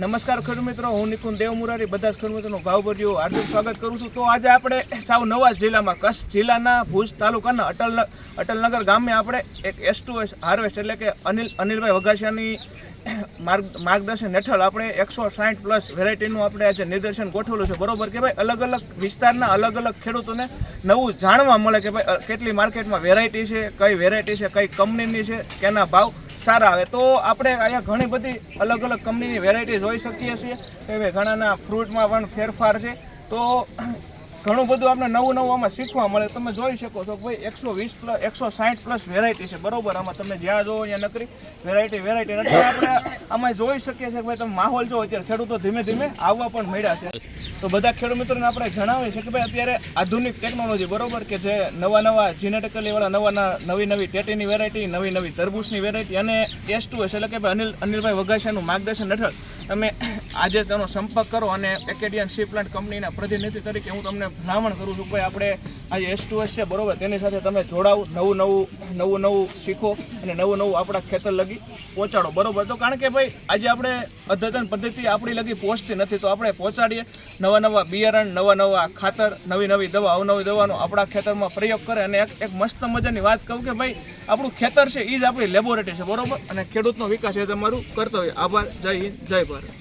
નમસ્કાર ખેડૂત મિત્રો, હું નિકુંજ દેવમુરારી, બધા જ ખેડૂત મિત્રોનું ભાવભર્યું હાર્દિક સ્વાગત કરું છું. તો આજે આપણે સાવ નવા જિલ્લામાં, કચ્છ જિલ્લાના ભુજ તાલુકાના અટલ અટલનગર ગામે આપણે એક એસ ટુ એસ હાર્વેસ્ટ એટલે કે અનિલ, અનિલભાઈ વઘાસિયાની માર્ગ, માર્ગદર્શન હેઠળ આપણે એકસો સાઠ પ્લસ વેરાયટીનું આપણે આજે નિદર્શન ગોઠવેલું છે. બરોબર કે ભાઈ? અલગ અલગ વિસ્તારના અલગ અલગ ખેડૂતોને નવું જાણવા મળે કે ભાઈ કેટલી માર્કેટમાં વેરાયટી છે, કઈ વેરાયટી છે, કઈ કંપનીની છે, કેના ભાવ સારા આવે. તો આપણે અહીંયા ઘણી બધી અલગ અલગ કંપનીની વેરાયટી જોઈ શકીએ છીએ. એવે ઘણાના ફ્રૂટમાં પણ ફેરફાર છે. તો ઘણું બધું આપણે નવું નવું આમાં શીખવા મળે. તમે જોઈ શકો છો કે ભાઈ એકસો વીસ પ્લસ, એકસો સાઠ પ્લસ વેરાયટી છે. બરોબર, આમાં તમે જ્યાં જોવો ત્યાં નકરી વેરાયટી વેરાયટી એટલે આપણે આમાં જોઈ શકીએ છીએ કે ભાઈ તમે માહોલ જો અત્યારે ખેડૂતો ધીમે ધીમે આવવા પણ મળ્યા છે. તો બધા ખેડૂત મિત્રોને આપણે જણાવીએ છીએ કે ભાઈ અત્યારે આધુનિક ટેકનોલોજી બરોબર, કે જે નવા નવા જીનેટિકલી વાળા, નવા નવા, નવી ટેટીની વેરાયટી નવી નવી તરબૂચની વેરાયટી અને એસ ટુ એસ એટલે કે ભાઈ અનિલ, અનિલભાઈ વઘાસિયાનું માર્ગદર્શન હેઠળ તમે આજે તેનો સંપર્ક કરો અને એકેડિયન સી પ્લાન્ટ કંપનીના પ્રતિનિધિ તરીકે હું તમને ભલામણ કરું છું ભાઈ આપણે આજે એસ ટુ એસ છે, બરાબર? તેની સાથે તમે જોડાવો નવું નવું નવું નવું શીખો અને નવું નવું આપણા ખેતર લગી પહોંચાડો, બરોબર? તો કારણ કે ભાઈ, આજે આપણે અદ્યતન પદ્ધતિ આપણી લગી પહોંચતી નથી, તો આપણે પહોંચાડીએ નવા નવા બિયારણ, નવા નવા ખાતર, નવી નવી દવા, અવનવી દવાનો આપણા ખેતરમાં પ્રયોગ કરે અને એક એક મસ્ત મજાની વાત કહું કે ભાઈ, આપણું ખેતર છે એ જ આપણી લેબોરેટરી છે, બરોબર? અને ખેડૂતનો વિકાસ એ જ અમારું કર્તવ્ય. આભાર. જય હિન્દ, જય ભારત.